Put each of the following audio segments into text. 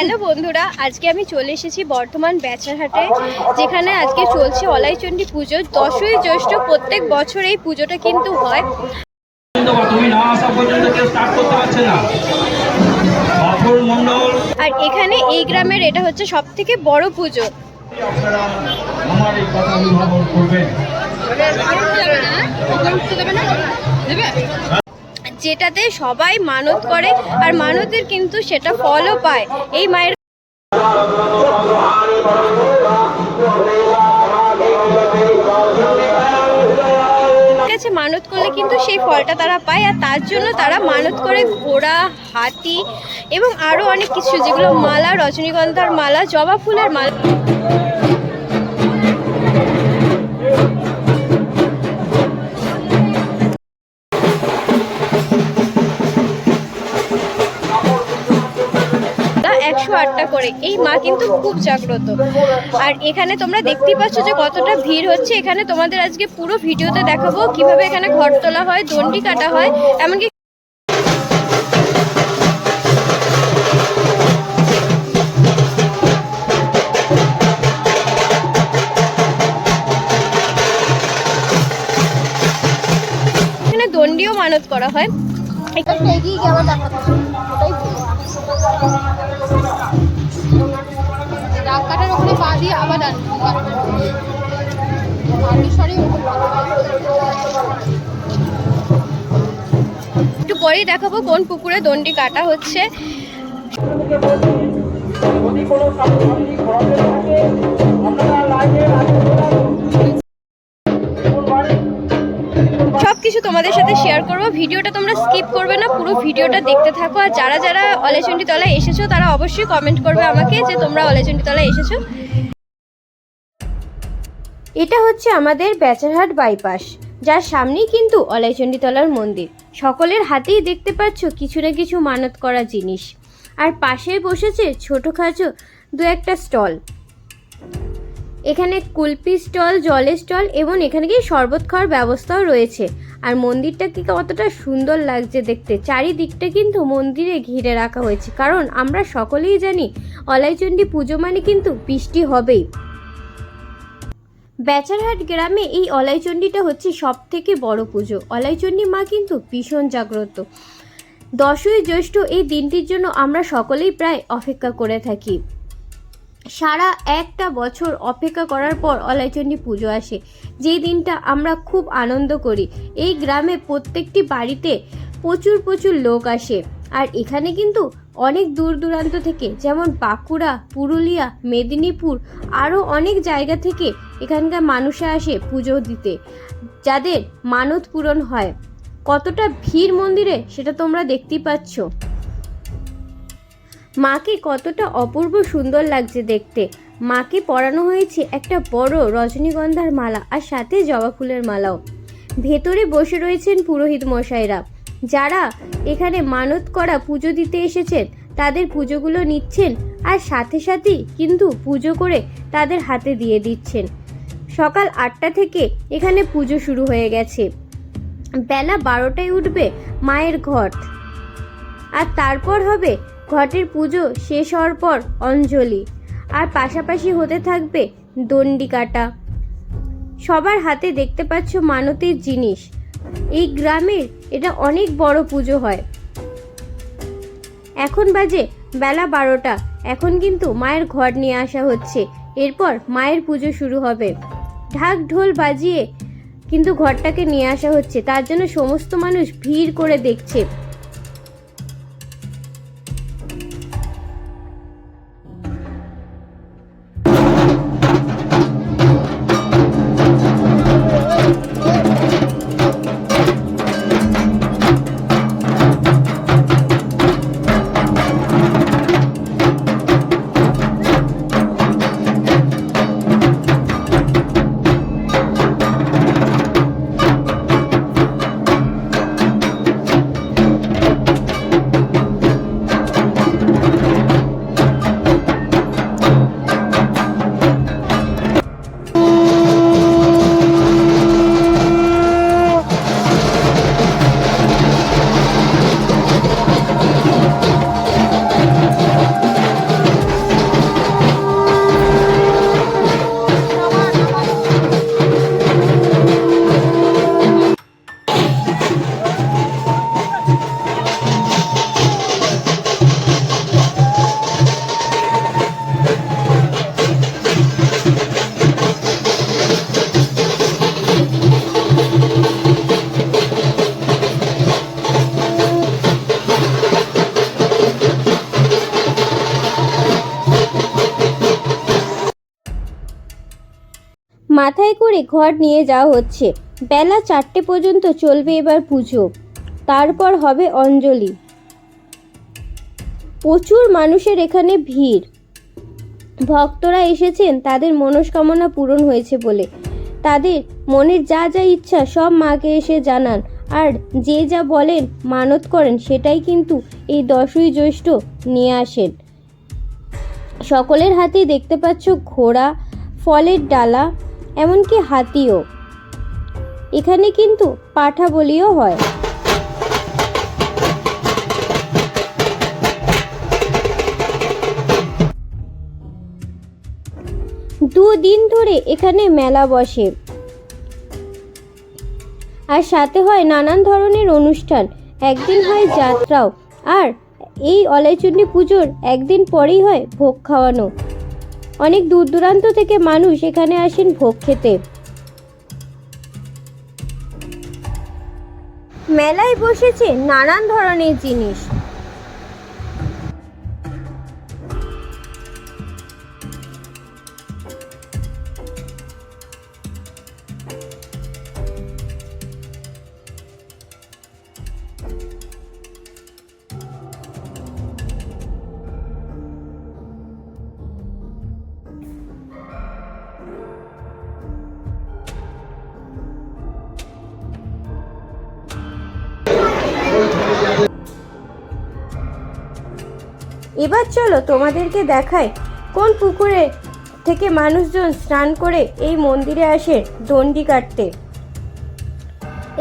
Hello বন্ধুরা আজকে আমি চলে এসেছি বর্ধমান বেচারহাটে যেখানে আজকে চলছে অলাইচণ্ডী পুজো। দশই জ্যৈষ্ঠ প্রত্যেক বছর এই পুজোটা কিন্তু হয়। পর্যন্ত বা তুমি না আসা পর্যন্ত কেউ স্টার্ট করতে পারছে না। বাপুর মণ্ডল আর এখানে এই গ্রামের এটা হচ্ছে সব থেকে বড় পুজো। আপনারা আমার এই কথা অনুধাবন করবেন যেটাতে সবাই মানত করে আর মানতের কিন্তু সেটা ফলও পায়। এই মায়ের কাছে মানত করলে কিন্তু সেই ফলটা তারা পায় আর তার জন্য তারা মানত করে ঘোড়া, হাতি এবং আরও অনেক কিছু, যেগুলো মালা, রজনীগন্ধার মালা, জবা ফুলের মালা। একশো আটটা করে। এই মা কিন্তু খুব জাগ্রত। আর এখানে তোমরা দেখতেই পাচ্ছ যে কতটা ভিড় হচ্ছে। এখানে তোমাদের আজকে পুরো ভিডিওতে দেখাবো কীভাবে এখানে ঘর তোলা হয় দণ্ডি কাটা হয়, এমনকি মানত করা হয়। একটু পরেই দেখাবো কোন পুকুরে দণ্ডি কাটা হচ্ছে। যদি কোনো থাকে আপনারা লাইনে কিছু তোমাদের সাথে শেয়ার করব। ভিডিওটা তোমরা স্কিপ করবে না, পুরো ভিডিওটা দেখতে থাকো। আর যারা যারা অলেচন্ডী তলায় এসেছ, তারা অবশ্যই কমেন্ট করবে আমাকে যে তোমরা অলেচন্ডী তলায় এসেছ। এটা হচ্ছে আমাদের বেচারহাট বাইপাস যার সামনেই কিন্তু অলাইচণ্ডী তলার মন্দির। সকলের হাতেই দেখতে পাচ্ছ কিছু না কিছু মানত করা জিনিস। আর পাশে বসেছে ছোটো ছোটোখাটো দু একটা স্টল এখানে কুলপি স্টল, জলের স্টল এবং এখানে কি শরবত খাওয়ার ব্যবস্থাও রয়েছে। আর মন্দিরটা কি কতটা সুন্দর লাগছে দেখতে। চারিদিকটা কিন্তু মন্দিরে ঘিরে রাখা হয়েছে। কারণ আমরা সকলেই জানি, অলাইচণ্ডী পুজো মানে কিন্তু বৃষ্টি হবেই। বেচারহাট গ্রামে এই অলাইচণ্ডীটা হচ্ছে সব থেকে বড় পুজো। অলাইচণ্ডী মা কিন্তু ভীষণ জাগ্রত। দশই জ্যৈষ্ঠ এই দিনটির জন্য আমরা সকলেই প্রায় অপেক্ষা করে থাকি। সারা একটা বছর অপেক্ষা করার পর অলাইচণ্ডী পুজো আসে। যেই দিনটা আমরা খুব আনন্দ করি। এই গ্রামে প্রত্যেকটি বাড়িতে প্রচুর প্রচুর লোক আসে। আর এখানে কিন্তু অনেক দূর দূরান্ত থেকে যেমন বাঁকুড়া, পুরুলিয়া, মেদিনীপুর আরও অনেক জায়গা থেকে এখানকার মানুষে আসে পুজো দিতে। যাদের মানত পূরণ হয়। কতটা ভিড় মন্দিরে সেটা তোমরা দেখতেই পাচ্ছ। মাকে কতটা অপূর্ব সুন্দর লাগছে দেখতে। মাকে পরানো হয়েছে একটা বড় রজনীগন্ধার মালা আর সাথে জবা ফুলের মালাও। ভেতরে বসে রয়েছেন পুরোহিত মশাইরা। যারা এখানে মানত করা পুজো দিতে এসেছেন, তাদের পুজোগুলো নিচ্ছেন আর সাথে সাথেই কিন্তু পুজো করে তাদের হাতে দিয়ে দিচ্ছেন। সকাল আটটা থেকে এখানে পুজো শুরু হয়ে গেছে। বেলা বারোটায় উঠবে মায়ের ঘট। আর তারপর হবে ঘটের পুজো শেষ হওয়ার পর অঞ্জলি। আর পাশাপাশি হতে থাকবে দণ্ডি কাটা। সবার হাতে দেখতে পাচ্ছ মানতের জিনিস। এই গ্রামের এটা অনেক বড় পুজো হয়। এখন বাজে বেলা বারোটা। এখন কিন্তু মায়ের ঘর নিয়ে আসা হচ্ছে। এরপর মায়ের পুজো শুরু হবে। ঢাক ঢোল বাজিয়ে কিন্তু ঘরটাকে নিয়ে আসা হচ্ছে। তার জন্য সমস্ত মানুষ ভিড় করে দেখছে। মাথায় করে ঘর নিয়ে যাওয়া হচ্ছে। বেলা চারটে পর্যন্ত চলবে এবার পুজো। তারপর হবে অঞ্জলি। প্রচুর মানুষের এখানে ভিড়। ভক্তরা এসেছেন, তাদের মনস্কামনা পূরণ হয়েছে বলে। তাদের মনের যা যা ইচ্ছা সব মাকে এসে জানান। আর যে যা বলেন, মানত করেন, সেটাই কিন্তু এই দশই জ্যৈষ্ঠ নিয়ে আসেন। সকলের হাতেই দেখতে পাচ্ছ ঘোড়া, ফলের ডালা এমনকি হাতিও। এখানে কিন্তু পাঠা বলিও হয়। দুদিন ধরে এখানে মেলা বসে। আর সাথে হয় নানান ধরনের অনুষ্ঠান। একদিন হয় যাত্রাও। আর এই অলাইচণ্ডী পুজোর একদিন পরেই হয় ভোগ খাওয়ানো। অনেক দূর দূরান্ত থেকে মানুষ এখানে আসেন ভোগ খেতে। মেলায় বসেছে নানান ধরনের জিনিস। এবার চলো তোমাদেরকে দেখায় কোন পুকুরে থেকে মানুষজন স্নান করে এই মন্দিরে আসে দণ্ডি কাটতে।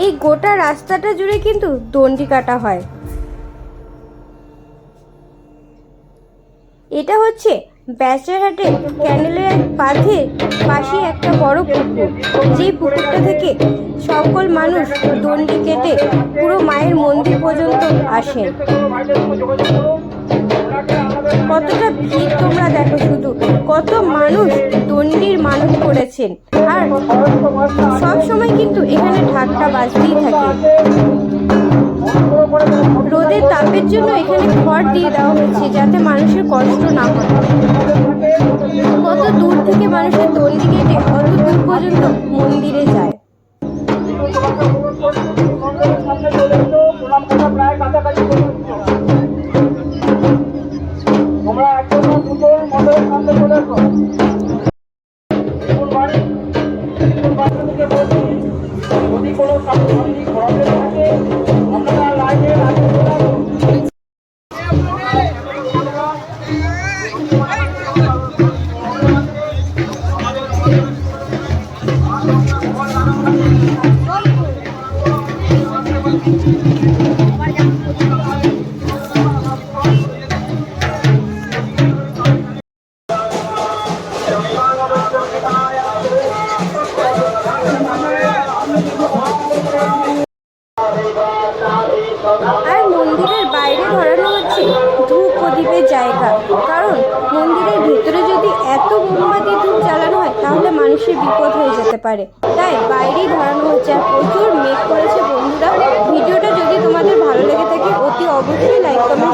এই গোটা রাস্তাটা জুড়ে কিন্তু দণ্ডি কাটা হয়। এটা হচ্ছে ব্যাচারহাটের ক্যানেলের পাথে পাশে একটা বড় পুকুর। যে পুকুরটা থেকে সকল মানুষ দণ্ডি কেটে পুরো মায়ের মন্দির পর্যন্ত আসেন কতটা ভিড় তোমরা দেখো শুধু। কত মানুষ দণ্ডির মানুষ করেছেন। আর সব সময় কিন্তু এখানে ঢাকটা বাজতেই থাকে। রোদের তাপের জন্য এখানে খড় দিয়ে দেওয়া হয়েছে যাতে মানুষের কষ্ট না হয়। কত দূর থেকে মানুষের দণ্ডি কেটে কত দূর পর্যন্ত মন্দিরে যায়। তোমরা একদম দুটোর মন্ডলের সামনে চলে বলছি, যদি কোনো ছাত্রছাত্রী ঘোরাতে থাকে আপনারা লাইনে লাইনে চলে আসুন আর মন্দিরের বাইরে ধরানো হচ্ছে ধূপ প্রদীপের জায়গা। কারণ মন্দিরের ভিতরে যদি এত মোমবাতি ধূপ জ্বালানো হয়, তাহলে মানুষের বিপদ হয়ে যেতে পারে। তাই বাইরেই ধরানো হচ্ছে আর প্রচুর মেঘ করেছে বন্ধুরা। ভিডিওটা যদি তোমাদের ভালো লেগে থাকে, অতি অবশ্যই লাইক কমেন্ট